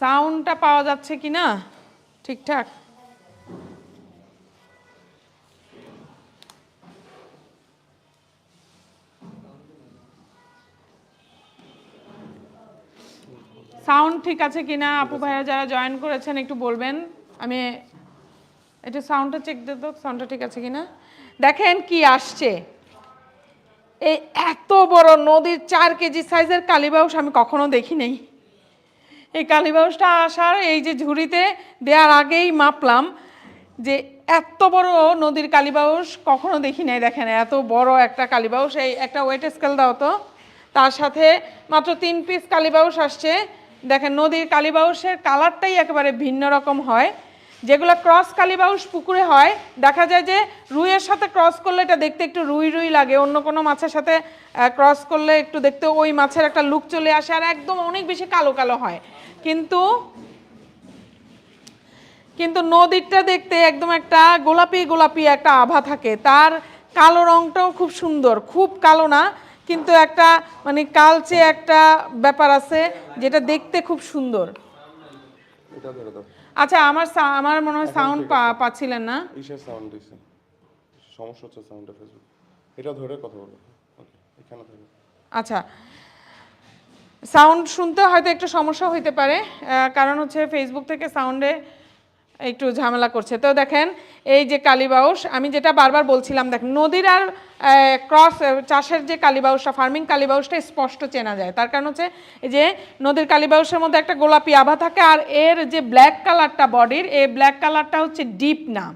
সাউন্ডটা পাওয়া যাচ্ছে কি না? ঠিকঠাক? সাউন্ড ঠিক আছে কিনা আপু ভাইয়া যারা জয়েন করেছেন, একটু বলবেন। আমি একটু সাউন্ডটা চেক দিত সাউন্ডটা ঠিক আছে কিনা দেখেন কি আসছে। এই এত বড় নদীর চার কেজি সাইজের কালীবাউস আমি কখনো দেখি নাই এই কালীবাউসটা আসার এই যে ঝুড়িতে দেওয়ার আগেই মাপলাম যে এত বড় নদীর কালীবাউস কখনো দেখি নাই, দেখেন, এত বড় একটা কালীবাউস এই একটা ওয়েট স্কেল দাও তো। তার সাথে মাত্র তিন পিস কালীবাউস আসছে। দেখেন, নদীর কালীবাউসের কালারটাই একেবারে ভিন্ন রকম হয়। যেগুলো ক্রস কালীবাউস পুকুরে হয়, দেখা যায় যে রুইয়ের সাথে ক্রস করলে এটা দেখতে একটু রুই রুই লাগে, অন্য কোনো মাছের সাথে ক্রস করলে একটু দেখতে ওই মাছের একটা লুক চলে আসে আর একদম অনেক বেশি কালো কালো হয়। কিন্তু কিন্তু নদীরটা দেখতে একদম একটা গোলাপি গোলাপি একটা আভা থাকে। তার কালো রংটাও খুব সুন্দর, খুব কালো না, কিন্তু একটা মানে কালচে একটা ব্যাপার আছে যেটা দেখতে খুব সুন্দর। আচ্ছা আমার আমার মনে হয় সাউন্ড পাচ্ছিলেন না। ইসের সাউন্ড দিছে সমস্যা হচ্ছে সাউন্ডে ফেসবুক এটা ধরে কথা বলো ওকে এখানে থাকে আচ্ছা সাউন্ড শুনতে হয়তো একটু সমস্যা হইতে পারে। কারণ হচ্ছে ফেসবুক থেকে সাউন্ডে একটু ঝামেলা করছে। তো দেখেন, এই যে কালীবাউস আমি যেটা বারবার বলছিলাম দেখেন নদীর আর ক্রস চাষের যে কালীবাউসটা ফার্মিং কালীবাউসটা স্পষ্ট চেনা যায়। তার কারণ হচ্ছে, এই যে নদীর কালীবাউসের মধ্যে একটা গোলাপি আভা থাকে, আর এর যে ব্ল্যাক কালারটা বডির এই ব্ল্যাক কালারটা হচ্ছে ডিপ না।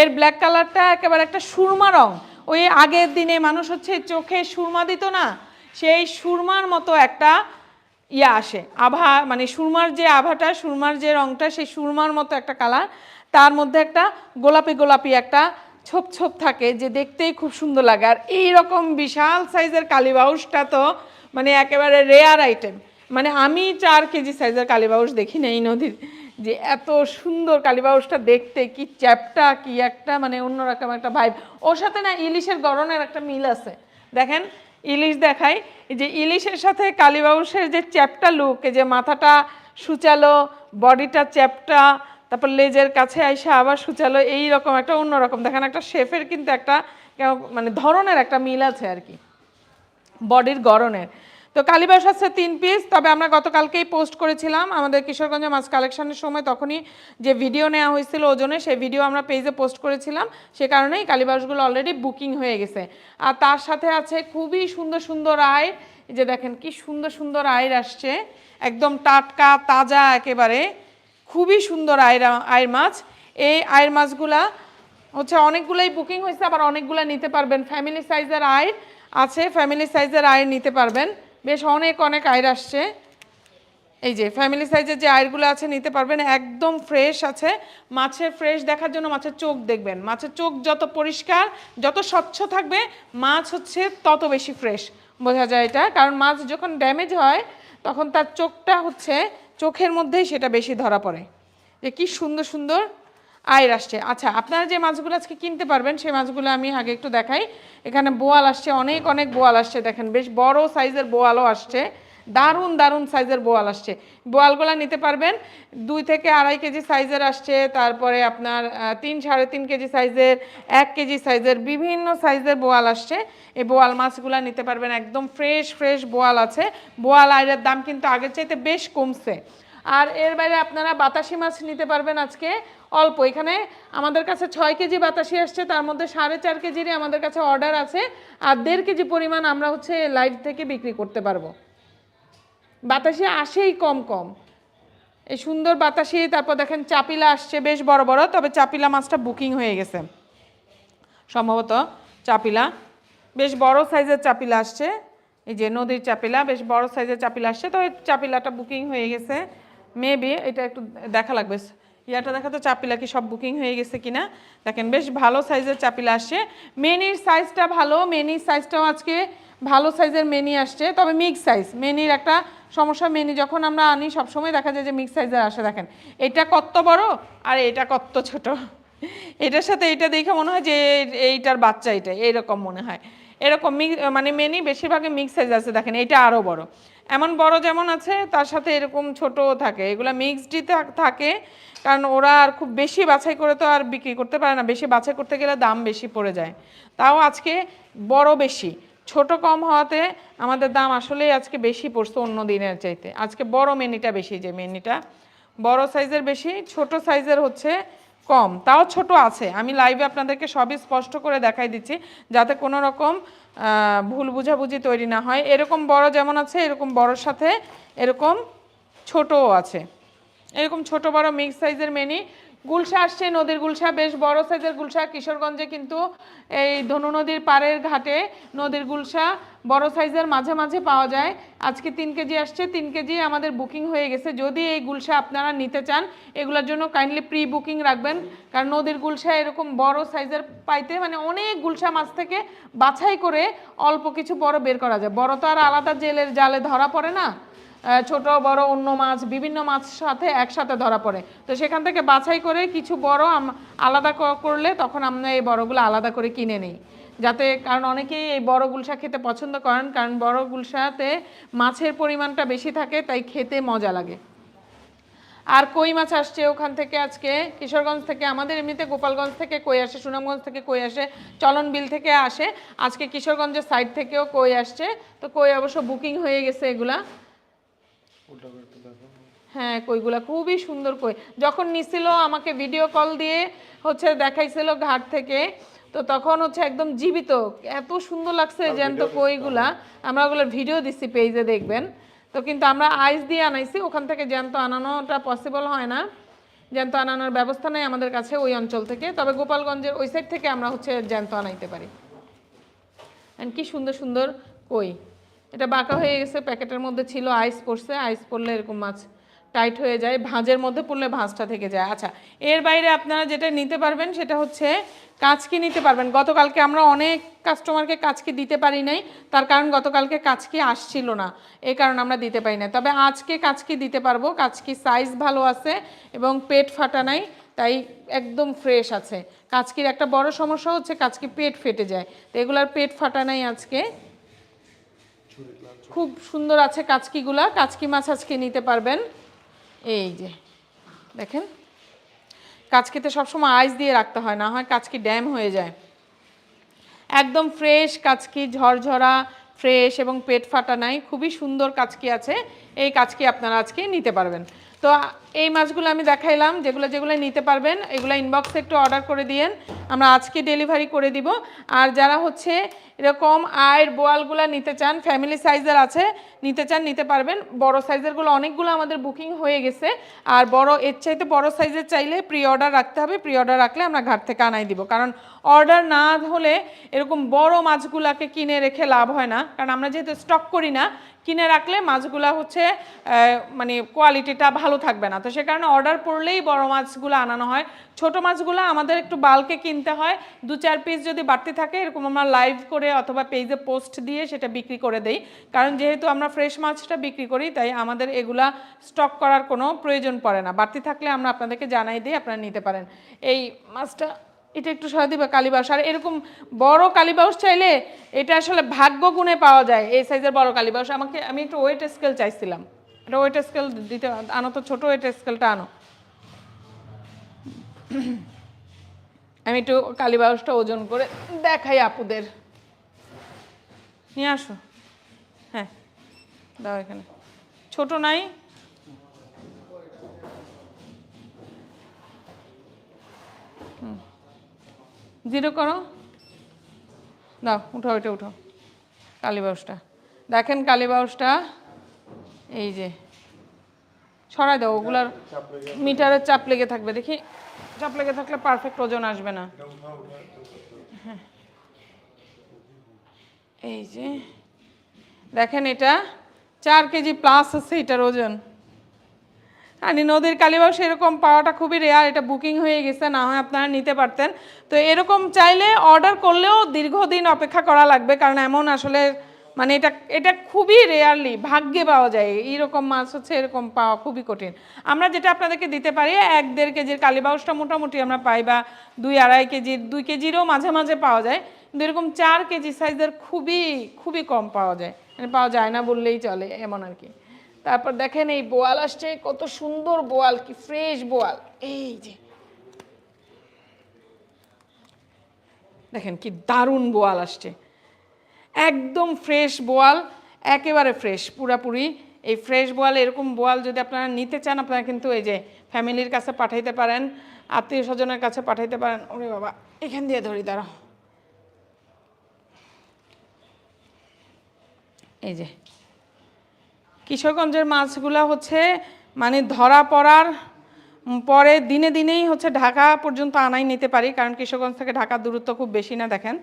এর ব্ল্যাক কালারটা একেবারে একটা সুরমা রং। ওই আগের দিনে মানুষ হচ্ছে চোখে সুরমা দিত না, সেই সুরমার মতো একটা ইয়ে আসে। আভা মানে সুরমার যে আভাটা, সুরমার যে রংটা, সেই সুরমার মতো একটা কালার তার মধ্যে একটা গোলাপি গোলাপি একটা ছোপ ছোপ থাকে যে দেখতেই খুব সুন্দর লাগে। আর এই রকম বিশাল সাইজের কালীবাউসটা তো মানে একেবারে রেয়ার আইটেম মানে আমি চার কেজি সাইজের কালীবাউস দেখি না এই নদীর। যে এত সুন্দর কালীবাউসটা দেখতে, কি চ্যাপটা, কি একটা মানে অন্যরকম একটা ভাইব ওর সাথে না ইলিশের গড়নের একটা মিল আছে। দেখেন ইলিশ দেখাই যে ইলিশের সাথে কালীবাউসের যে চ্যাপটা লুক যে মাথাটা সুচালো বডিটা চ্যাপটা, তারপর লেজের কাছে আইসা আবার সুচালো, এই রকম একটা অন্যরকম দেখেন একটা শেফের কিন্তু একটা মানে ধরনের একটা মিল আছে আর কি। বডির গড়নের। তো কালীবাস আছে তিন পিস তবে আমরা গতকালকেই পোস্ট করেছিলাম আমাদের কিশোরগঞ্জে মাছ কালেকশনের সময়, তখনই যে ভিডিও নেওয়া হয়েছিল ওজনে, সেই ভিডিও আমরা পেজে পোস্ট করেছিলাম। সে কারণেই কালীবাসগুলো অলরেডি বুকিং হয়ে গেছে। আর তার সাথে আছে খুবই সুন্দর সুন্দর আয় যে দেখেন কি সুন্দর সুন্দর আয়ের আসছে। একদম টাটকা, তাজা একেবারে। খুবই সুন্দর আয়ের আয়ের মাছ। এই আয়ের মাছগুলা হচ্ছে অনেকগুলোই বুকিং হয়েছে, আবার অনেকগুলো নিতে পারবেন। ফ্যামিলি সাইজের আয় আছে ফ্যামিলি সাইজের আয় নিতে পারবেন। বেশ অনেক অনেক আয়ের আসছে। এই যে ফ্যামিলি সাইজের যে আয়েরগুলো আছে, নিতে পারবেন, একদম ফ্রেশ আছে। মাছের ফ্রেশ দেখার জন্য মাছের চোখ দেখবেন। মাছের চোখ যত পরিষ্কার, যত স্বচ্ছ থাকবে, মাছ হচ্ছে তত বেশি ফ্রেশ বোঝা যায় এটা? কারণ মাছ যখন ড্যামেজ হয়, তখন তার চোখটা হচ্ছে, চোখের মধ্যেই সেটা বেশি ধরা পড়ে। যে কি সুন্দর সুন্দর আয়ের আসছে। আচ্ছা আপনারা যে মাছগুলো আজকে কিনতে পারবেন, সেই মাছগুলো আমি আগে একটু দেখাই। এখানে বোয়াল আসছে, অনেক অনেক বোয়াল আসছে, দেখেন, বেশ বড় সাইজের বোয়ালও আসছে। দারুণ দারুণ সাইজের বোয়াল আসছে। বোয়ালগুলো নিতে পারবেন, দুই থেকে আড়াই কেজি সাইজের আসছে, তারপরে আপনার তিন, সাড়ে তিন কেজি সাইজের, এক কেজি সাইজের, বিভিন্ন সাইজের বোয়াল আসছে। এই বোয়াল মাছগুলো নিতে পারবেন, একদম ফ্রেশ ফ্রেশ বোয়াল আছে। বোয়াল আয়ের দাম কিন্তু আগের চাইতে বেশ কমছে। আর এর বাইরে আপনারা বাতাসি মাছ নিতে পারবেন আজকে অল্প। এখানে আমাদের কাছে ছয় কেজি বাতাসি আসছে, তার মধ্যে সাড়ে চার কেজিরই আমাদের কাছে অর্ডার আছে, আর দেড় কেজি পরিমাণ আমরা হচ্ছে লাইভ থেকে বিক্রি করতে পারব। বাতাসি আসেই কম কম। এই সুন্দর বাতাসি, তারপর দেখেন চাপিলা আসছে, বেশ বড় বড়, তবে চাপিলা মাছটা বুকিং হয়ে গেছে। সম্ভবত চাপিলা, বেশ বড় সাইজের চাপিলা আসছে। এই যে নদীর চাপিলা, বেশ বড় সাইজের চাপিলা আসছে তো চাপিলাটা বুকিং হয়ে গেছে। মেবি এটা একটু দেখা লাগবে। ইয়াটা দেখা তো চাপিলা কি সব বুকিং হয়ে গেছে কিনা? দেখেন, বেশ ভালো সাইজের চাপিলা আসছে। মেনির সাইজটা ভালো মেনির সাইজটাও আজকে ভালো সাইজের মেনি আসছে, তবে মিক্স সাইজ মেনির একটা সমস্যা মেনি যখন আমরা আনি, সবসময় দেখা যায় যে মিক্স সাইজের আসে, দেখেন। এটা কত বড়, আর এটা কত ছোট। এটার সাথে এটা দেখে মনে হয় যে এইটার বাচ্চা এটা এইরকম মনে হয়। এরকম মানে মেনি বেশিরভাগই মিক্স সাইজ আছে, দেখেন এটা আরও বড়। এমন বড় যেমন আছে, তার সাথে এরকম ছোটও থাকে। এগুলো মিক্সডই থাকে কারণ ওরা আর খুব বেশি বাছাই করে তো আর বিক্রি করতে পারে না। বেশি বাছাই করতে গেলে দাম বেশি পড়ে যায়। তাও আজকে বড় বেশি। ছোট কম হওয়াতে আমাদের দাম আসলেই আজকে বেশি পড়ছে অন্য দিনের চাইতে। আজকে বড় মেনিটা বেশি, যে মেনিটা বড় সাইজের বেশি, ছোট সাইজের হচ্ছে কম, তাও ছোট আছে। আমি লাইভে আপনাদেরকে সবই স্পষ্ট করে দেখাই দিচ্ছি, যাতে কোনো রকম ভুল বুঝাবুঝি তৈরি না হয়। এরকম বড় যেমন আছে, এরকম বড়র সাথে এরকম ছোটও আছে। এরকম ছোট বড় মিক্স সাইজের মেনি গুলশা আসছে, নদীর গুলশা, বেশ বড় সাইজের গুলশা, কিশোরগঞ্জে কিন্তু এই ধনু নদীর পাড়ের ঘাটে নদীর গুলশা বড় সাইজের মাঝে মাঝে পাওয়া যায়। আজকে তিন কেজি আসছে, তিন কেজি আমাদের বুকিং হয়ে গেছে। যদি এই গুলশা আপনারা নিতে চান, এগুলোর জন্য কাইন্ডলি প্রি বুকিং রাখবেন। কারণ নদীর গুলশা এরকম বড় সাইজের পাইতে মানে অনেক গুলশা মাছ থেকে বাছাই করে অল্প কিছু বড় বের করা যায়। বড় তো আর আলাদা জেলের জালে ধরা পড়ে না। ছোট, বড়, অন্য মাছ, বিভিন্ন মাছ সাথে একসাথে ধরা পড়ে। তো সেখান থেকে বাছাই করে কিছু বড় আলাদা করলে তখন আমরা এই বড়গুলো আলাদা করে কিনে নিই। যাতে কারণ অনেকেই এই বড় গুলশা খেতে পছন্দ করেন, কারণ বড় গুলশাতে মাছের পরিমাণটা বেশি থাকে, তাই খেতে মজা লাগে। আর কই মাছ আসছে ওখান থেকে আজকে? কিশোরগঞ্জ থেকে, আমাদের এমনিতে গোপালগঞ্জ থেকে কই আসে, সুনামগঞ্জ থেকে কই আসে চলন বিল থেকে আসে। আজকে কিশোরগঞ্জের সাইড থেকেও কই আসছে। তো কই অবশ্য বুকিং হয়ে গেছে এগুলা। হ্যাঁ কইগুলা খুবই সুন্দর কই। যখন নিছিল আমাকে ভিডিও কল দিয়ে হচ্ছে দেখাইছিল ঘাট থেকে তো তখন হচ্ছে একদম জীবিত। এত সুন্দর লাগছে জ্যান্ত কইগুলা। আমরা ওগুলোর ভিডিও দিচ্ছি পেজে দেখবেন। তো কিন্তু আমরা আইস দিয়ে আনাইছি। ওখান থেকে জ্যান্ত আনানোটা পসিবল হয় না। জ্যান্ত আনানোর ব্যবস্থা নেই আমাদের কাছে ওই অঞ্চল থেকে। তবে গোপালগঞ্জের ওই সাইড থেকে আমরা হচ্ছে জ্যান্ত আনাইতে পারি। কি সুন্দর সুন্দর কই। এটা বাঁকা হয়ে গেছে, প্যাকেটের মধ্যে ছিল আইস পড়ছে আইস পড়লে এরকম মাছ টাইট হয়ে যায়, ভাঁজের মধ্যে পড়লে ভাঁজটা থেকে যায়। আচ্ছা এর বাইরে আপনারা যেটা নিতে পারবেন সেটা হচ্ছে কাচকি নিতে পারবেন। গতকালকে আমরা অনেক কাস্টমারকে কাচকি দিতে পারি নাই, তার কারণ গতকালকে কাচকি আসছিল না এই কারণে আমরা দিতে পারি না তবে আজকে কাচকি দিতে পারব, কাচকি সাইজ ভালো আছে এবং পেট ফাটা নাই, তাই একদম ফ্রেশ আছে। কাচকির একটা বড় সমস্যা হচ্ছে কাচকি পেট ফেটে যায়, তো এগুলার পেট ফাটা নাই আজকে। খুব সুন্দর আছে কাচকিগুলা। কাচকি মাছ আজকে নিতে পারবেন। এই যে, দেখেন। কাচকিতে সবসময় আইস দিয়ে রাখতে হয়, না হয় কাচকি ড্যাম হয়ে যায়। একদম ফ্রেশ কাচকি, ঝরঝরা, ফ্রেশ এবং পেট ফাটা নাই, খুবই সুন্দর কাচকি আছে। এই কাচকি আপনারা আজকে নিতে পারবেন। তো এই মাছগুলো আমি দেখাইলাম, যেগুলো যেগুলো নিতে পারবেন, এগুলো ইনবক্সে একটু অর্ডার করে দিয়েন। আমরা আজকে ডেলিভারি করে দিব। আর যারা হচ্ছে এরকম আয়ের বোয়ালগুলো নিতে চান ফ্যামিলি সাইজের আছে, নিতে চান, নিতে পারবেন। বড় সাইজেরগুলো অনেকগুলো আমাদের বুকিং হয়ে গেছে। আর বড়, এর চাইতে বড় সাইজের চাইলে প্রি অর্ডার রাখতে হবে। প্রি অর্ডার রাখলে আমরা ঘাট থেকে আনাই দিব। কারণ অর্ডার না হলে এরকম বড় মাছগুলাকে কিনে রেখে লাভ হয় না। কারণ আমরা যেহেতু স্টক করি না, কিনে রাখলে মাছগুলা হচ্ছে মানে কোয়ালিটিটা ভালো থাকবে না। তো সে কারণে অর্ডার পড়লেই বড় মাছগুলো আনানো হয়। ছোট মাছগুলো আমাদের একটু বালকে কিনতে হয়। দু চার পিস যদি বাড়তি থাকে, এরকম আমরা লাইভ করে অথবা পেজে পোস্ট দিয়ে সেটা বিক্রি করে দেই। কারণ যেহেতু আমরা ফ্রেশ মাছটা বিক্রি করি, তাই আমাদের এগুলা স্টক করার কোনো প্রয়োজন পড়ে না। বাড়তি থাকলে আমরা আপনাদেরকে জানাই দিই আপনারা নিতে পারেন। এই মাছটা, এটা একটু সহায় দিবা কালীবাউস। আর এরকম বড় কালীবাউস চাইলে এটা আসলে ভাগ্য গুণে পাওয়া যায়, এই সাইজের বড় কালীবাউস। আমাকে, আমি একটু ওয়েট স্কেল চাইছিলাম। এটা ওয়েট স্কেল দিতে আনো তো, ছোটো ওয়েট স্কেলটা আনো। আমি একটু কালীবাউসটা ওজন করে দেখাই আপুদের। নিয়ে আসো। হ্যাঁ দাও এখানে। ছোট নাই। জিরো করো। দাও, উঠাও, এটা উঠাও। কালীবাউসটা দেখেন কালীবাউসটা এই যে ছড়াই দাও, ওগুলার মিটারের চাপ লেগে থাকবে, দেখি। চাপ লেগে থাকলে পারফেক্ট ওজন আসবে না। হ্যাঁ। এই যে, দেখেন এটা, চার কেজি প্লাস আছে এটার ওজন। আর, নদীর কালীবাস এরকম পাওয়াটা খুবই রেয়ার এটা বুকিং হয়ে গেছে, না হয় আপনারা নিতে পারতেন। তো এরকম চাইলে অর্ডার করলেও দীর্ঘদিন অপেক্ষা করা লাগবে, কারণ এমন আসলে মানে এটা এটা খুবই রেয়ারলি ভাগ্যে পাওয়া যায়। এইরকম মাছ হচ্ছে, এরকম পাওয়া খুবই কঠিন। আমরা যেটা আপনাদেরকে দিতে পারি, এক দেড় কেজির কালীবাউসটা মোটামুটি আমরা পাই বা দুই আড়াই কেজির, দুই কেজিরও মাঝে মাঝে পাওয়া যায়। কিন্তু এরকম চার কেজি সাইজের খুবই খুবই কম পাওয়া যায়। মানে পাওয়া যায় না বললেই চলে, এমন আর কি। তারপর দেখেন এই বোয়াল আসছে, কত সুন্দর বোয়াল, কি ফ্রেশ বোয়াল। এই যে। দেখেন কি দারুণ বোয়াল আসছে। একদম ফ্রেশ বোয়াল, একেবারে ফ্রেশ পুরাপুরি। এই ফ্রেশ বোয়াল, এরকম বোয়াল যদি আপনারা নিতে চান, আপনারা কিন্তু এই যে ফ্যামিলির কাছে পাঠাইতে পারেন আত্মীয় স্বজনের কাছে পাঠাইতে পারেন। ওরে বাবা, এখান দিয়ে ধরি, দাঁড়াও। এই যে, কিশোরগঞ্জের মাছগুলা হচ্ছে মানে ধরা পড়ার পরে দিনে দিনেই হচ্ছে ঢাকা পর্যন্ত আনাই নিতে পারি, কারণ কিশোরগঞ্জ থেকে ঢাকার দূরত্ব খুব বেশি না, দেখেন।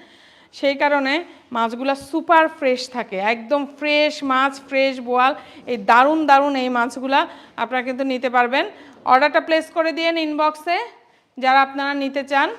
সেই কারণে মাছগুলো সুপার ফ্রেশ থাকে, একদম ফ্রেশ মাছ, ফ্রেশ বোয়াল, এই দারুণ দারুণ এই মাছগুলা আপনারা কিন্তু নিতে পারবেন। অর্ডারটা প্লেস করে দিয়েন ইনবক্সে যারা আপনারা নিতে চান।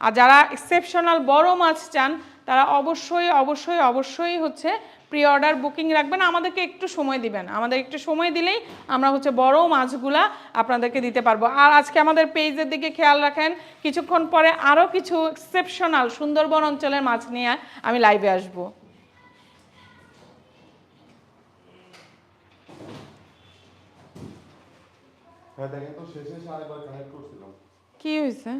আর যারা এক্সেপশনাল বড় মাছ চান, তারা অবশ্যই অবশ্যই অবশ্যই হচ্ছে প্রি অর্ডার বুকিং রাখবেন আমাদেরকে একটু সময় দিবেন। আমাদের একটু সময় দিলেই আমরা হচ্ছে বড় মাছগুলা আপনাদেরকে দিতে পারব। আর আজকে আমাদের পেজের দিকে খেয়াল রাখেন কিছুক্ষণ পরে আরও কিছু এক্সেপশনাল সুন্দরবন অঞ্চলের মাছ নিয়ে আমি লাইভে আসব। হ্যাঁ দেখেন তো শেষে আরেকবার কানেক্ট করছিলাম। কি হয়েছে?